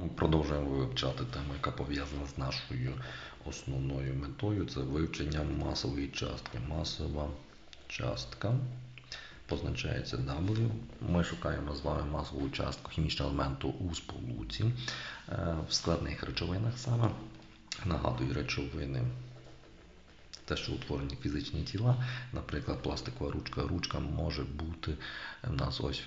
Ми продовжуємо вивчати тему, яка пов'язана з нашою основною метою. Це вивчення масової частки. Масова частка позначається W. Ми шукаємо з вами масову частку хімічного елементу у сполуці е, в складних речовинах саме. Нагадую, речовини те, що утворені фізичні тіла, наприклад, пластикова ручка. Ручка може бути в нас ось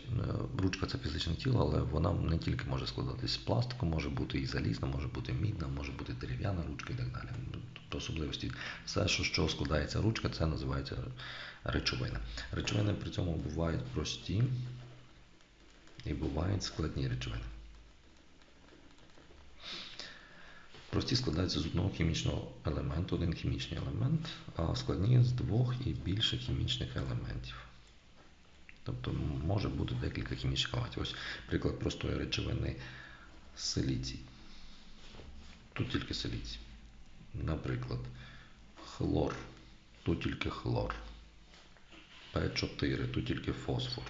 ручка це фізичне тіло, але вона не тільки може складатись з пластику, може бути і залізна, може бути мідна, може бути дерев'яна ручка і так далі. Тобто особливості. Все, що, що складається ручка, це називається речовина. Речовини при цьому бувають прості і бувають складні речовини. Прості складаються з одного хімічного елементу, один хімічний елемент, а складні з двох і більше хімічних елементів. Тобто може бути декілька хімічних елементів. Ось приклад простої речовини силіцій. Тут тільки силіцій. Наприклад, хлор. Тут тільки хлор. П4, тут тільки фосфор.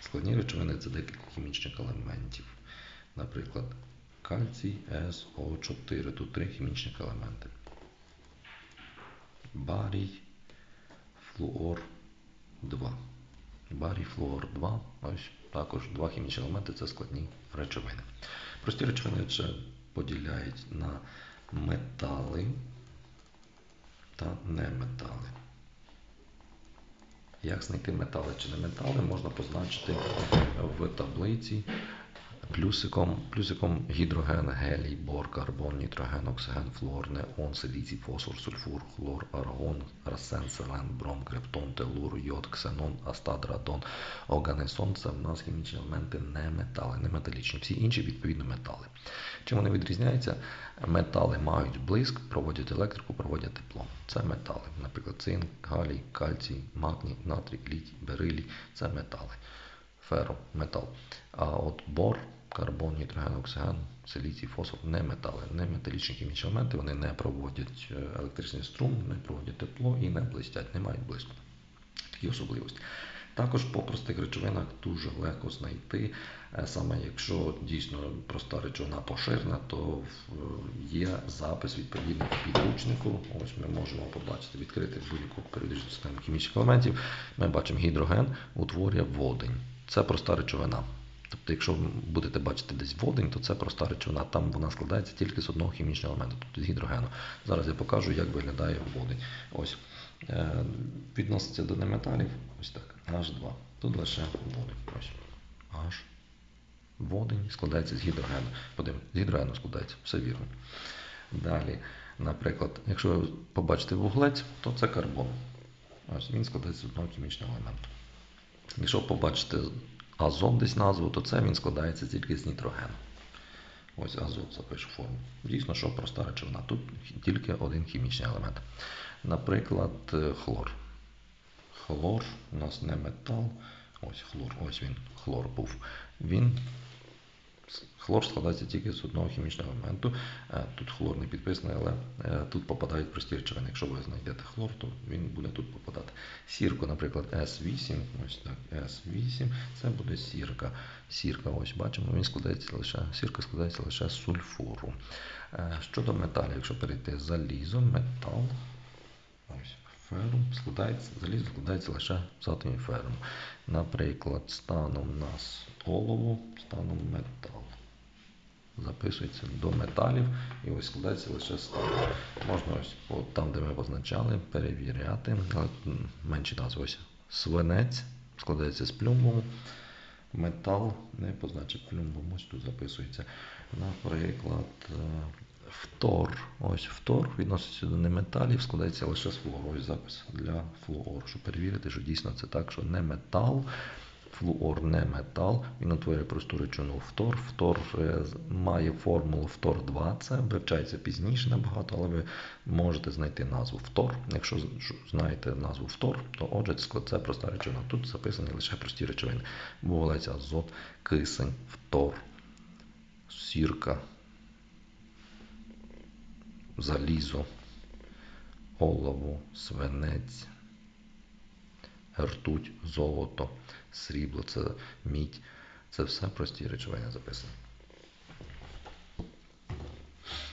Складні речовини це декілька хімічних елементів. Наприклад, кальцій СО4. Тут три хімічних елементи. Барій, флуор 2. Барій, флуор 2. Ось також два хімічні елементи це складні речовини. Прості речовини ще поділяють на метали та неметали. Як знайти метали чи не метали, можна позначити в таблиці плюсиком, плюсиком гідроген, гелій, бор, карбон, нітроген, оксиген, флуор, неон, силіцій, фосфор, сульфур, хлор, аргон, арсен, селен, бром, криптон, телур, йод, ксенон, астад, радон, оганесон це в нас хімічні елементи не метали, не металічні. Всі інші відповідно метали. Чим вони відрізняються? Метали мають блиск, проводять електрику, проводять тепло. Це метали. Наприклад, цинк, галій, кальцій, магній, натрій, літій, берилій це метали. Феро, метал. А от бор, карбон, нітроген, оксиген, силіцій, фосфор не метали, не металічні хімічні елементи, вони не проводять е, електричний струм, не проводять тепло і не блистять, не мають блиску. Такі особливості. Також по простих речовинах дуже легко знайти, е, саме якщо дійсно проста речовина поширена, то є запис відповідний в підручнику. Ось ми можемо побачити, відкрити будь-яку періодичну систему хімічних елементів. Ми бачимо гідроген утворює водень. Це проста речовина. Тобто, якщо ви будете бачити десь водень, то це проста речовина. Там вона складається тільки з одного хімічного елементу, тобто з гідрогену. Зараз я покажу, як виглядає водень. Ось. Е, відноситься до неметалів. Ось так. H2. Тут лише водень. Ось. H. Водень складається з гідрогену. Подивимось, з гідрогену складається, все вірно. Далі, наприклад, якщо ви побачите вуглець, то це карбон. Ось Він складається з одного хімічного елементу. Якщо побачите азот десь назву, то це він складається тільки з нітрогену. Ось азот запишу форму. Дійсно, що проста речовина. Тут тільки один хімічний елемент. Наприклад, хлор. Хлор у нас не метал. Ось хлор, ось він, хлор був. Він Хлор складається тільки з одного хімічного елементу. Е, тут хлор не підписаний, але е, тут попадають прості речовини. Якщо ви знайдете хлор, то він буде тут попадати. Сірку, наприклад, С8, ось так, С8, це буде сірка. Сірка, ось бачимо, він складається лише, сірка складається лише з сульфуру. Е, щодо металів, якщо перейти залізо, метал. Ось. Ферум складається, залізо складається лише з атомів феруму. Наприклад, станом у нас олово, станом метал. Записується до металів і ось складається лише стан. Можна ось от там, де ми позначали, перевіряти. Менші назви ось свинець складається з плюмбом. Метал не позначить плюмбом, ось тут записується. Наприклад, Фтор. Ось фтор відноситься до неметалів, складається лише з флуору. Запис для флуору, щоб перевірити, що дійсно це так, що не метал, флуор не метал. Він утворює просту речовину фтор. Фтор е, має формулу фтор 2 це вивчається пізніше набагато, але ви можете знайти назву фтор. Якщо знаєте назву фтор, то отже, це проста речовина. Тут записані лише прості речовини. Вуглець, азот, кисень, фтор, сірка залізо, олово, свинець, ртуть, золото, срібло, це мідь. Це все прості речовини записані.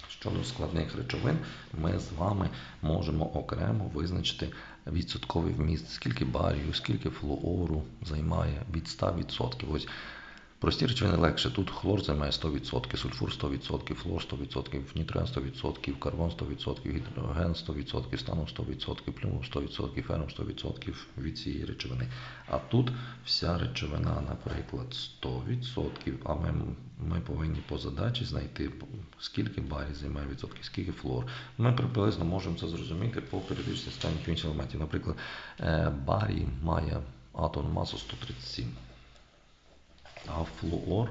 Щодо складних речовин, ми з вами можемо окремо визначити відсотковий вміст, скільки барію, скільки флуору займає від 100%. Ось прості речовини легше. Тут хлор займає 100%, сульфур 100%, флор 100%, нітроген 100%, карбон 100%, гідроген 100%, станом 100%, плюмом 100%, фером 100% від цієї речовини. А тут вся речовина, наприклад, 100%, а ми, ми повинні по задачі знайти, скільки барій займає відсотків, скільки флор. Ми приблизно можемо це зрозуміти по періодичній стані інших елементів. Наприклад, е, барій має атомну масу 137 а флуор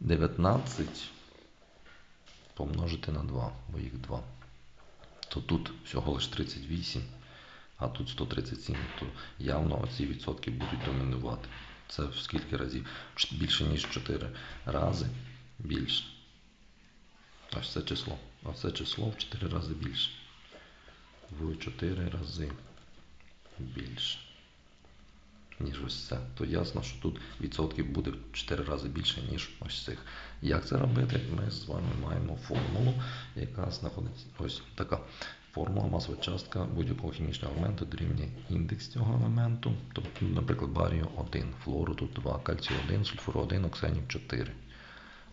19 помножити на 2, бо їх 2. То тут всього лише 38, а тут 137, то явно ці відсотки будуть домінувати. Це в скільки разів? Більше, ніж 4 рази більше. Ось це число. Оце число в 4 рази більше. В 4 рази більше ніж ось це, то ясно, що тут відсотків буде в 4 рази більше, ніж ось цих. Як це робити? Ми з вами маємо формулу, яка знаходиться ось така. Формула масова частка будь-якого хімічного елементу дорівнює індекс цього елементу. Тобто, наприклад, барію 1, флору тут 2, кальцію 1, сульфуру 1, оксенів 4.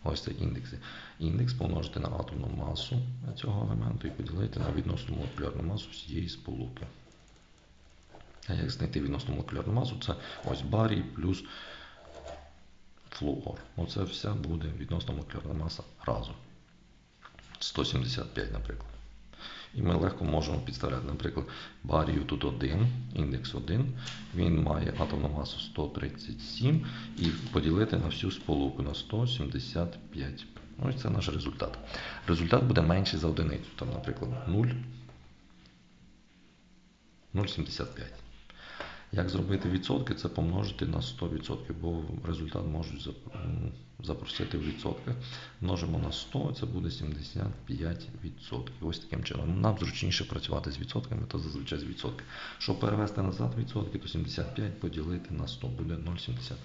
Ось це індекси. Індекс помножити на атомну масу цього елементу і поділити на відносну молекулярну масу всієї сполуки. А як знайти відносну молекулярну масу? Це ось барій плюс флуор. Оце вся буде відносна молекулярна маса разом. 175, наприклад. І ми легко можемо підставляти, наприклад, барію тут 1, індекс 1, він має атомну масу 137 і поділити на всю сполуку на 175. Ось це наш результат. Результат буде менший за одиницю. Там, наприклад, 0, 0,75. Як зробити відсотки? Це помножити на 100%, бо результат можуть запросити в відсотках. Множимо на 100, це буде 75%. Ось таким чином. Нам зручніше працювати з відсотками, то зазвичай з відсотки. Щоб перевести назад відсотки, то 75 поділити на 100 буде 0,75.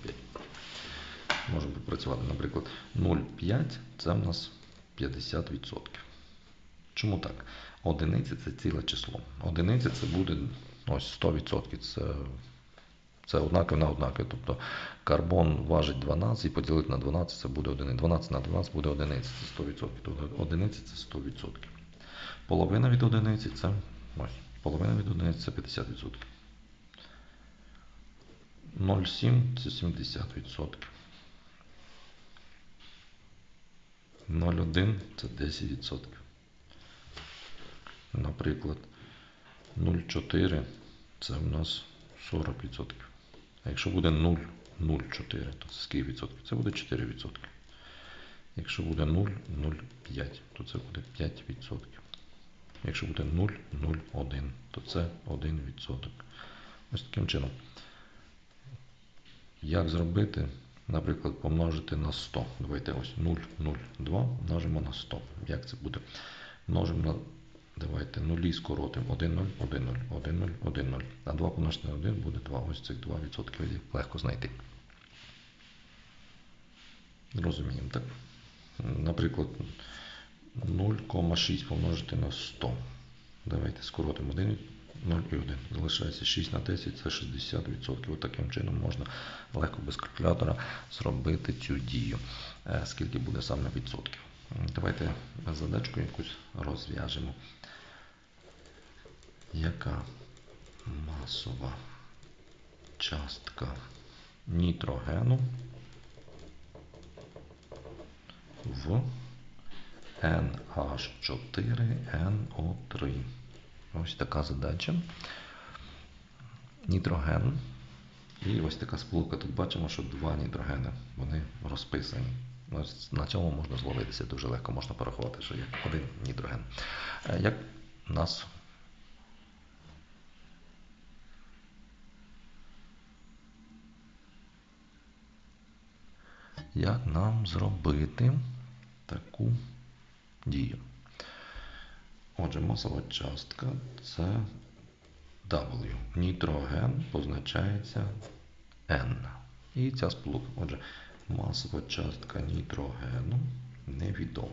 Можемо попрацювати, наприклад, 0,5 це в нас 50%. Чому так? Одиниці це ціле число. Одиниця це буде ось 100%. Це, це однакове на однакове. Тобто карбон важить 12 і поділити на 12 це буде 1. 12 на 12 буде одиниця, це 100%. Тобто одиниця це 100%. Половина від одиниці це ось. Половина від одиниці це 50%. 0,7 це 70%. 0,1 це 10%. Наприклад, 0,4 це в нас 40%. А якщо буде 0,04, то це скільки відсотків? Це буде 4%. Якщо буде 0,05, то це буде 5%. Якщо буде 0,01, то це 1%. Ось таким чином. Як зробити? Наприклад, помножити на 100. Давайте ось 0,02 множимо на 100. Як це буде? Множимо на Давайте нулі скоротимо 1, 0, 1, 0, 1, 0, 1, 0. А 2 помножити на 1 буде 2. Ось цих 2% легко знайти. Розуміємо, так? Наприклад, 0,6 помножити на 100. Давайте скоротимо 1, 0 і 1. Залишається 6 на 10, це 60%. От таким чином можна легко без калькулятора зробити цю дію. Е, Скільки буде саме відсотків? Давайте задачку якусь розв'яжемо. Яка масова частка нітрогену в NH4NO3? Ось така задача. Нітроген. І ось така сполука. Тут бачимо, що два нітрогени. Вони розписані. На цьому можна зловитися дуже легко, можна порахувати, що є один нітроген. Е, Як нас як нам зробити таку дію? Отже, масова частка це W. Нітроген позначається N. І ця сполука. Отже, масова частка нітрогену невідома.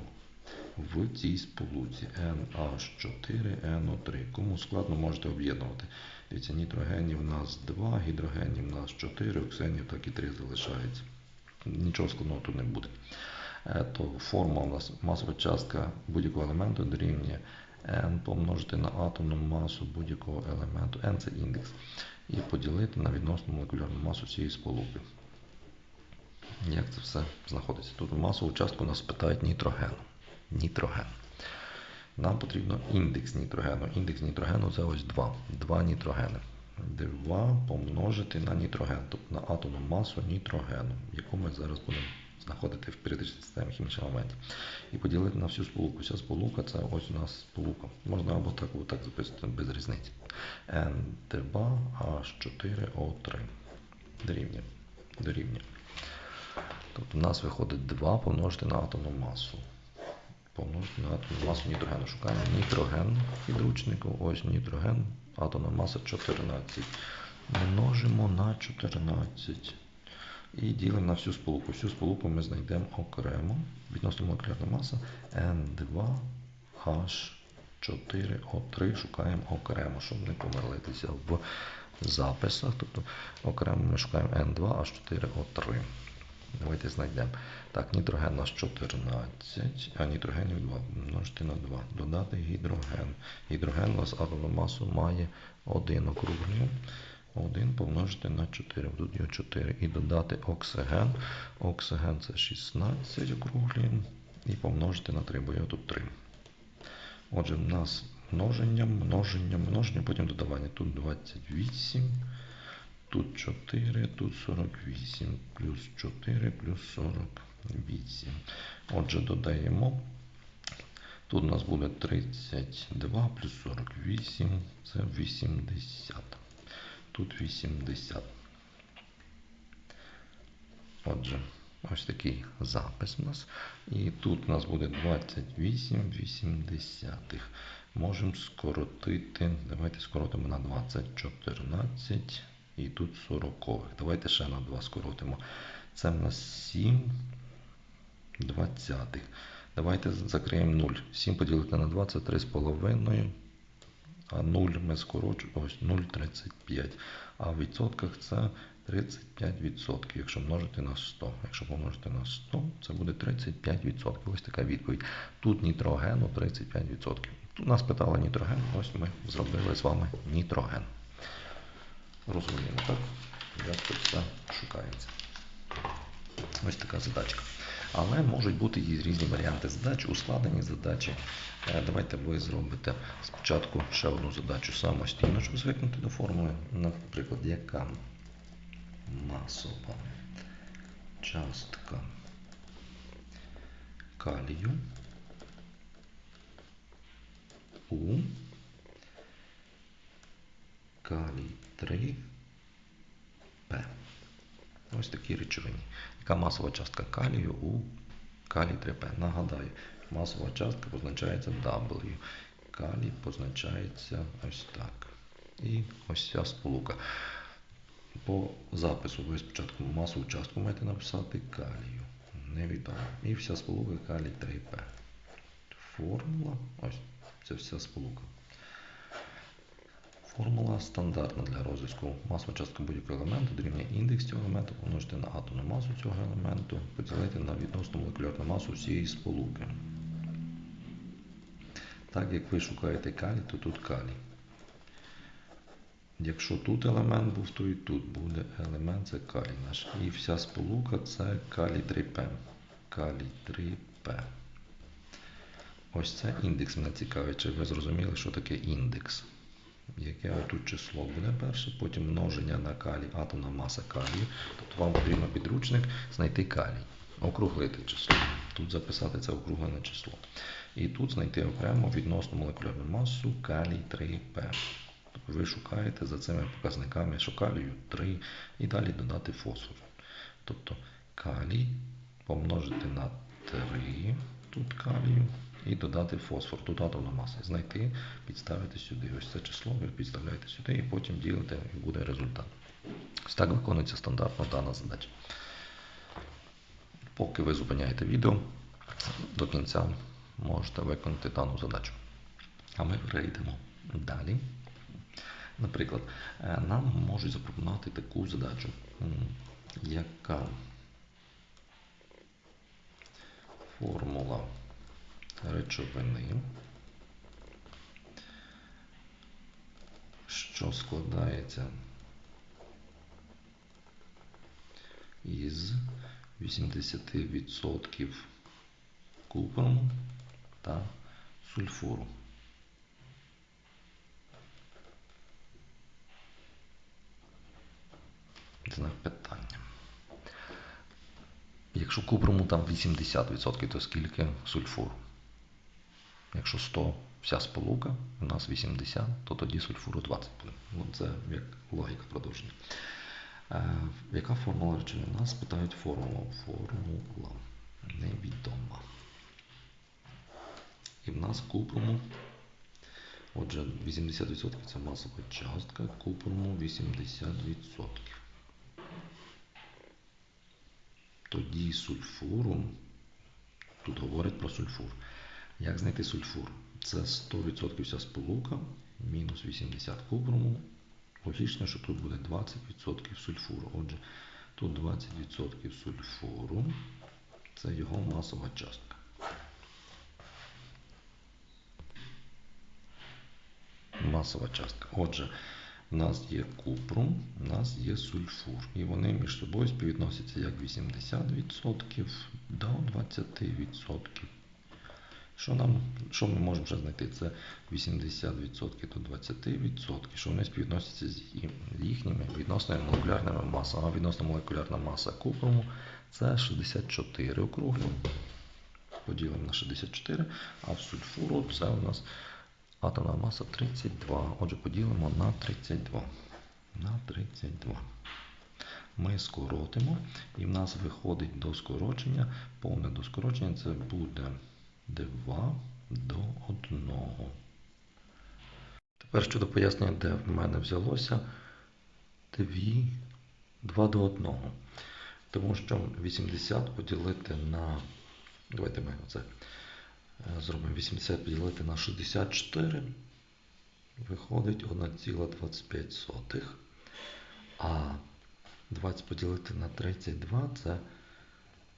в цій сполуці NH4, NO3. Кому складно, можете об'єднувати. Дивіться, нітрогенів у нас 2, гідрогенів у нас 4, оксигенів так і 3 залишається. Нічого складного тут не буде. Е, То форма у нас масова частка будь-якого елементу дорівнює n помножити на атомну масу будь-якого елементу. n це індекс. І поділити на відносну молекулярну масу цієї сполуки. Як це все знаходиться? Тут масову частку нас питають нітроген. Нітроген. Нам потрібно індекс нітрогену. Індекс нітрогену це ось 2. 2 нітрогени. 2 помножити на нітроген, тобто на атомну масу нітрогену, яку ми зараз будемо знаходити в періодичній системі хімічних елементів. І поділити на всю сполуку. Вся сполука це ось у нас сполука. Можна або так, або так записати без різниці. N2H4O3. Дорівнює. Дорівнює. Тобто у нас виходить 2 помножити на атомну масу. Помножити на атомну масу нітрогену. Шукаємо нітроген підручнику. Ось нітроген, атомна маса 14. Множимо на 14. І ділимо на всю сполуку. Всю сполуку ми знайдемо окремо. Відносно молекулярна маса N2H4O3 шукаємо окремо, щоб не помилитися в записах. Тобто окремо ми шукаємо N2H4O3. Давайте знайдемо. Так, нітроген у нас 14, а нітрогенів 2 множити на 2. Додати гідроген. Гідроген у нас атомну масу має 1 округлюємо. 1 помножити на 4. Тут його 4. І додати оксиген. Оксиген це 16 округлюємо. І помножити на 3, бо його тут 3. Отже, в нас множення, множення, множення, потім додавання. Тут 28. Тут 4, тут 48, плюс 4, плюс 48. Отже, додаємо. Тут у нас буде 32 плюс 48, це 80. Тут 80. Отже, ось такий запис у нас. І тут у нас буде 28 вісімдесятих. Можемо скоротити. Давайте скоротимо на 20, 14 і тут 40. Давайте ще на 2 скоротимо. Це в нас 7 двадцятих. Давайте закриємо 0. 7 поділити на 2 це 3,5. А 0 ми скорочуємо ось 0,35. А в відсотках це 35%, якщо множити на 100. Якщо помножити на 100, це буде 35%. Ось така відповідь. Тут нітрогену 35%. Тут нас питали нітроген, ось ми зробили з вами нітроген. Розуміємо, так? Як це все шукається. Ось така задачка. Але можуть бути і різні варіанти задач, ускладнені задачі. Е, Давайте ви зробите спочатку ще одну задачу самостійно, щоб звикнути до формули. Наприклад, яка масова частка калію у калій 3 П. Ось такі речовині. Яка масова частка калію у калій 3П? Нагадаю, масова частка позначається W. Калій позначається ось так. І ось ця сполука. По запису ви спочатку масову частку маєте написати калію. Невідомо. І вся сполука калій 3П. Формула. Ось це вся сполука. Формула стандартна для розв'язку. Масова частка будь-якого елементу дорівнює індекс цього елементу помножити на атомну масу цього елементу, поділити на відносну молекулярну масу всієї сполуки. Так як ви шукаєте калій, то тут калій. Якщо тут елемент був, то і тут буде елемент, це калій наш. І вся сполука це калій 3П. Калій 3П. Ось це індекс мене цікавить. Чи ви зрозуміли, що таке індекс? Яке отут число буде перше, потім множення на калій, атомна маса калію. Тобто вам потрібно підручник знайти калій, округлити число. Тут записати це округлене число. І тут знайти окремо відносну молекулярну масу калій 3П. Тобто ви шукаєте за цими показниками, що калію 3 і далі додати фосфор. Тобто калій помножити на 3, тут калію, і додати фосфор. Тут атомна маса. Знайти, підставити сюди. Ось це число ви підставляєте сюди і потім ділите, і буде результат. Ось так виконується стандартно дана задача. Поки ви зупиняєте відео, до кінця можете виконати дану задачу. А ми перейдемо далі. Наприклад, е, нам можуть запропонувати таку задачу, яка формула речовини, що складається із 80% купруму та сульфуру. Знак питання. Якщо купруму там 80%, то скільки сульфуру? Якщо 100 вся сполука, у нас 80, то тоді сульфуру 20 буде. Ну, це як логіка продовження. Е, яка формула речовини? Нас питають формулу. Формула невідома. І в нас купруму, отже, 80% це масова частка, купруму 80%. Тоді сульфуру, тут говорять про сульфур. Як знайти сульфур? Це 100% вся сполука, мінус 80 купруму. Логічно, що тут буде 20% сульфуру. Отже, тут 20% сульфуру це його масова частка. Масова частка. Отже, в нас є купрум, в нас є сульфур. І вони між собою співвідносяться як 80% до 20%. Що нам, що ми можемо вже знайти? Це 80% до 20%, що вони співвідносяться з їхніми відносними молекулярними масами. А відносна молекулярна маса купруму це 64 округлю. Поділимо на 64, а в сульфуру це у нас атомна маса 32. Отже, поділимо на 32. На 32. Ми скоротимо, і в нас виходить до скорочення. Повне до скорочення це буде 2 до 1. Тепер щодо пояснення, де в мене взялося 2, 2 до 1. Тому що 80 поділити на. Давайте ми це е, зробимо 80 поділити на 64. Виходить 1,25. А 20 поділити на 32 це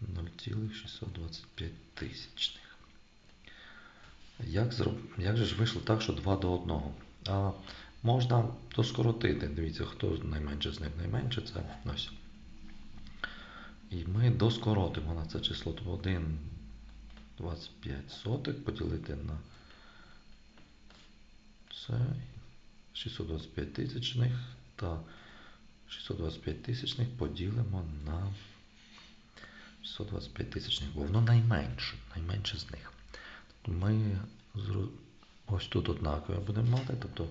0,625 тисячних. Як, зроб... Як же ж вийшло так, що 2 до 1? А можна то скоротити. Дивіться, хто найменше з них найменше, це ось. І ми доскоротимо на це число 1 25 сотих поділити на це 625 тисячних та 625 тисячних поділимо на 625 тисячних, бо воно найменше, найменше з них. Ми ось тут однаково будемо мати, тобто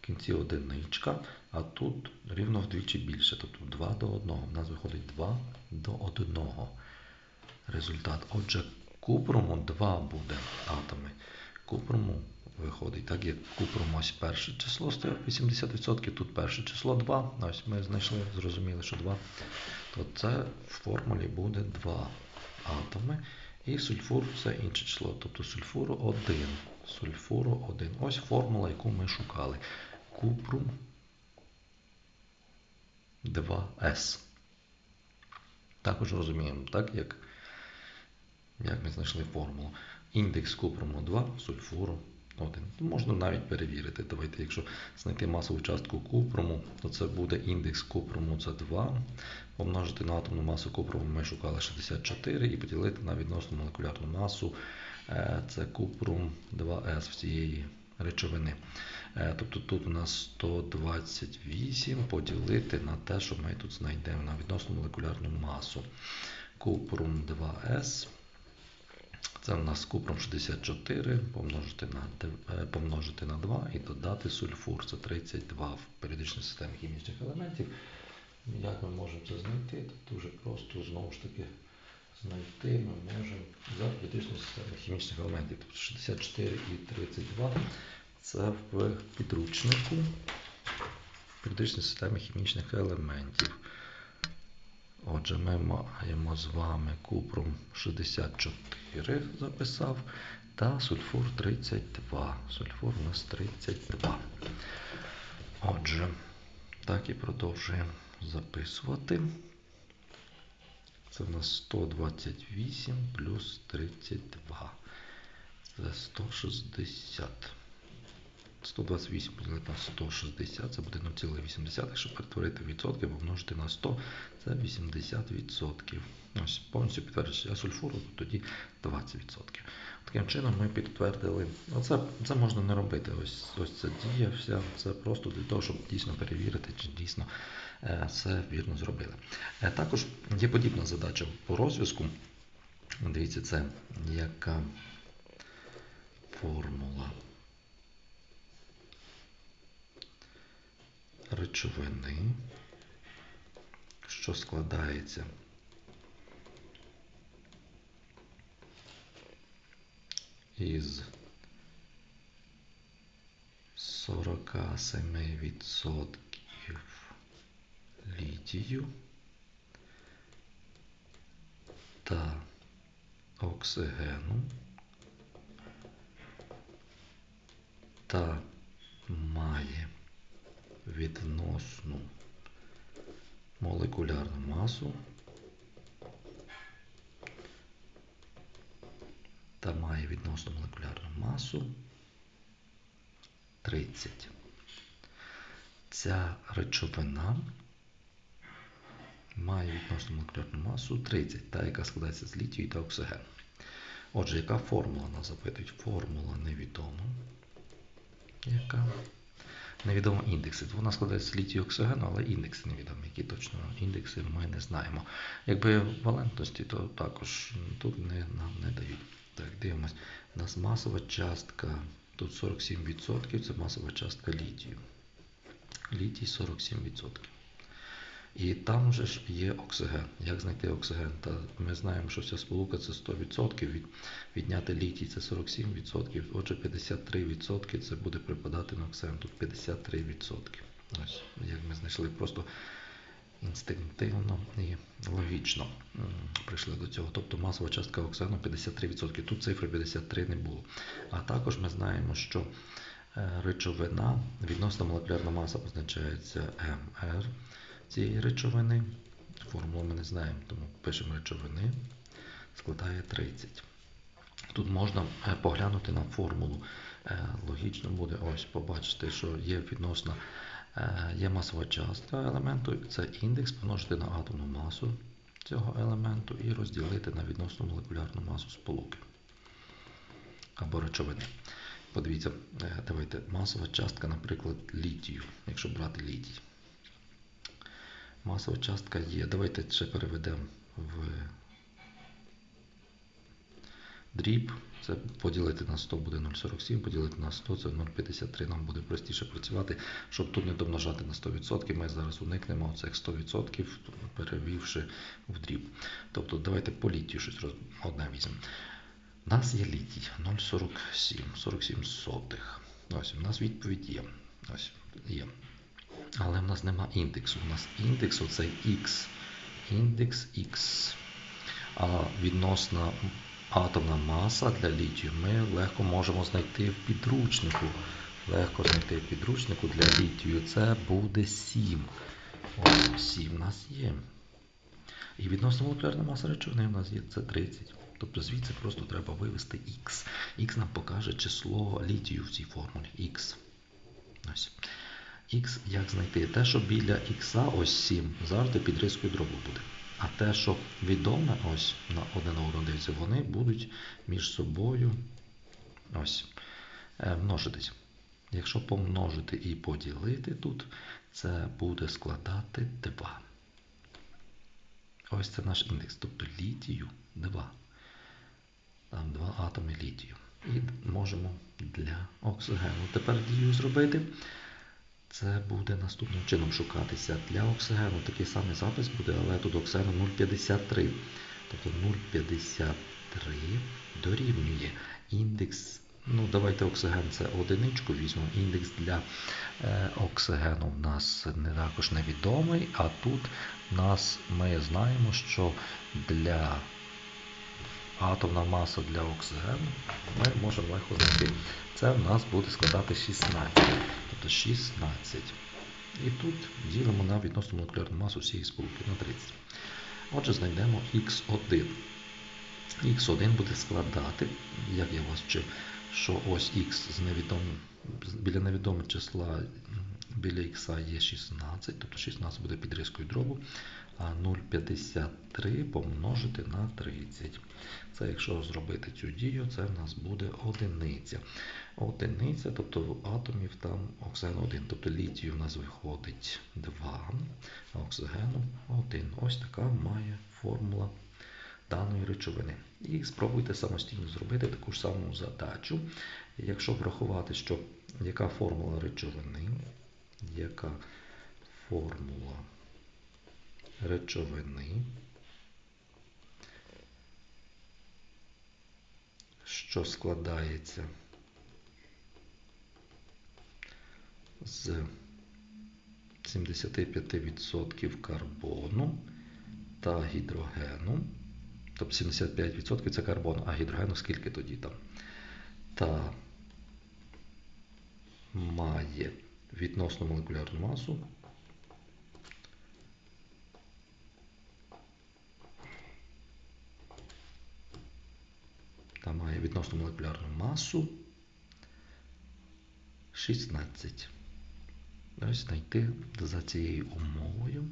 в кінці одиничка, а тут рівно вдвічі більше, тобто 2 до 1. У нас виходить 2 до 1. Результат. Отже, купруму 2 буде атоми. Купруму виходить, так як купрум ось перше число стоїть 80%, тут перше число 2. Ось ми знайшли, зрозуміли, що 2. То це в формулі буде 2 атоми. І сульфур це інше число, тобто сульфуру 1. Сульфуру 1. Ось формула, яку ми шукали. Купрум 2С. Також розуміємо, так, як, як ми знайшли формулу. Індекс купруму 2, сульфуру 1. Можна навіть перевірити. Давайте, якщо знайти масову частку купруму, то це буде індекс купруму це 2. Помножити на атомну масу купруму ми шукали 64 і поділити на відносну молекулярну масу. Е, Це купрум 2С всієї речовини. Е, Тобто тут у нас 128 поділити на те, що ми тут знайдемо на відносну молекулярну масу. Купрум 2С. Це в нас купром 64 помножити на, е, помножити на 2 і додати сульфур. Це 32 в періодичній системі хімічних елементів. Як ми можемо це знайти? Тут дуже просто знову ж таки знайти ми можемо за періодичну систему хімічних елементів. Тобто 64 і 32 це в підручнику періодичної системи хімічних елементів. Отже, ми маємо з вами купром 64 записав, та сульфур 32. Сульфур у нас 32. Отже, так і продовжуємо записувати. Це в нас 128 плюс 32. Це 160. 128 поділити на 160, це буде 0,8. Якщо перетворити відсотки, помножити на 100, це 80%. Ось повністю підтверджується сульфуру, то тоді 20%. Таким чином ми підтвердили. Оце це можна не робити. Ось ось ця дія, вся, це просто для того, щоб дійсно перевірити, чи дійсно все вірно зробили. Е, також є подібна задача по розв'язку. Дивіться, це яка формула. речовини, що складається із 47% літію та оксигену. Та має відносну молекулярну масу. Та має відносну молекулярну масу 30. Ця речовина має відносну молекулярну масу 30, та яка складається з літію та оксигену. Отже, яка формула нас запитують? Формула невідома. Яка? Невідомо індекси. Вона складається з літію оксигену, але індекси невідомі. Які точно індекси ми не знаємо. Якби валентності, то також тут не, нам не дають. Так, дивимось. У нас масова частка, тут 47%, це масова частка літію. Літій 47%. І там вже ж є оксиген. Як знайти оксиген? Та ми знаємо, що вся сполука це 100%, від, відняти літій це 47%, отже 53% це буде припадати на оксиген. Тут 53%. Ось, як ми знайшли просто інстинктивно і логічно прийшли до цього. Тобто масова частка оксигену 53%. Тут цифри 53 не було. А також ми знаємо, що е, речовина, відносна молекулярна маса позначається МР цієї речовини. Формулу ми не знаємо, тому пишемо речовини, складає 30. Тут можна е, поглянути на формулу. Е, логічно буде ось побачити, що є відносна, е, є масова частка елементу, це індекс помножити на атомну масу цього елементу і розділити на відносну молекулярну масу сполуки або речовини. Подивіться, давайте масова частка, наприклад, літію, якщо брати літій. Масова частка є. Давайте ще переведемо в дріб. Це поділити на 100 буде 0,47, поділити на 100 це 0,53. Нам буде простіше працювати, щоб тут не домножати на 100%. Ми зараз уникнемо цих 100%, перевівши в дріб. Тобто давайте по літію щось одне візьмемо. У нас є літій 0,47, 47 сотих. Ось у нас відповідь є. Ось є. Але в нас нема індексу. У нас індекс оцей X. Індекс X. А відносна атомна маса для літію ми легко можемо знайти в підручнику. Легко знайти в підручнику для літію. Це буде 7. Ось 7 у нас є. І відносно молекулярна маса речовини у нас є це 30. Тобто звідси просто треба вивести X. X нам покаже число літію в цій формулі. X. Ось. Х як знайти? Те, що біля х ось 7, завжди під рискою дробу буде. А те, що відоме, ось на один уродився, вони будуть між собою ось, е, множитись. Якщо помножити і поділити тут, це буде складати 2. Ось це наш індекс, тобто літію 2. Там два атоми літію. І можемо для оксигену тепер дію зробити. Це буде наступним чином шукатися. Для оксигену такий самий запис буде, але тут оксигену 0,53. Тобто 0,53 дорівнює індекс. Ну, давайте оксиген це одиничку візьмемо. Індекс для е, оксигену в нас не також невідомий, а тут нас ми знаємо, що для атомна маса для оксигену, ми можемо легко знайти. Це в нас буде складати 16. Тобто 16. І тут ділимо на відносну молекулярну масу всієї сполуки на 30. Отже, знайдемо х1. х1 буде складати, як я вас вчив, що ось х з невідомим, біля невідомого числа біля х є 16, тобто 16 буде підрізкою дробу, а 0,53 помножити на 30. Це якщо зробити цю дію, це в нас буде одиниця. Одиниця, тобто атомів там оксиген 1. Тобто літію в нас виходить 2, а оксигену 1. Ось така має формула даної речовини. І спробуйте самостійно зробити таку ж саму задачу. Якщо врахувати, що яка формула речовини, яка формула речовини, що складається з 75% карбону та гідрогену. Тобто 75% це карбон, а гідрогену скільки тоді там? Та має відносну молекулярну масу. Та має відносну молекулярну масу 16. Знайти за цією умовою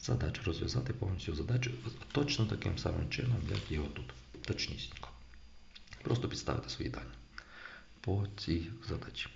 задачу, розв'язати повністю задачу точно таким самим чином, як і отут. Точнісінько. Просто підставити свої дані по цій задачі.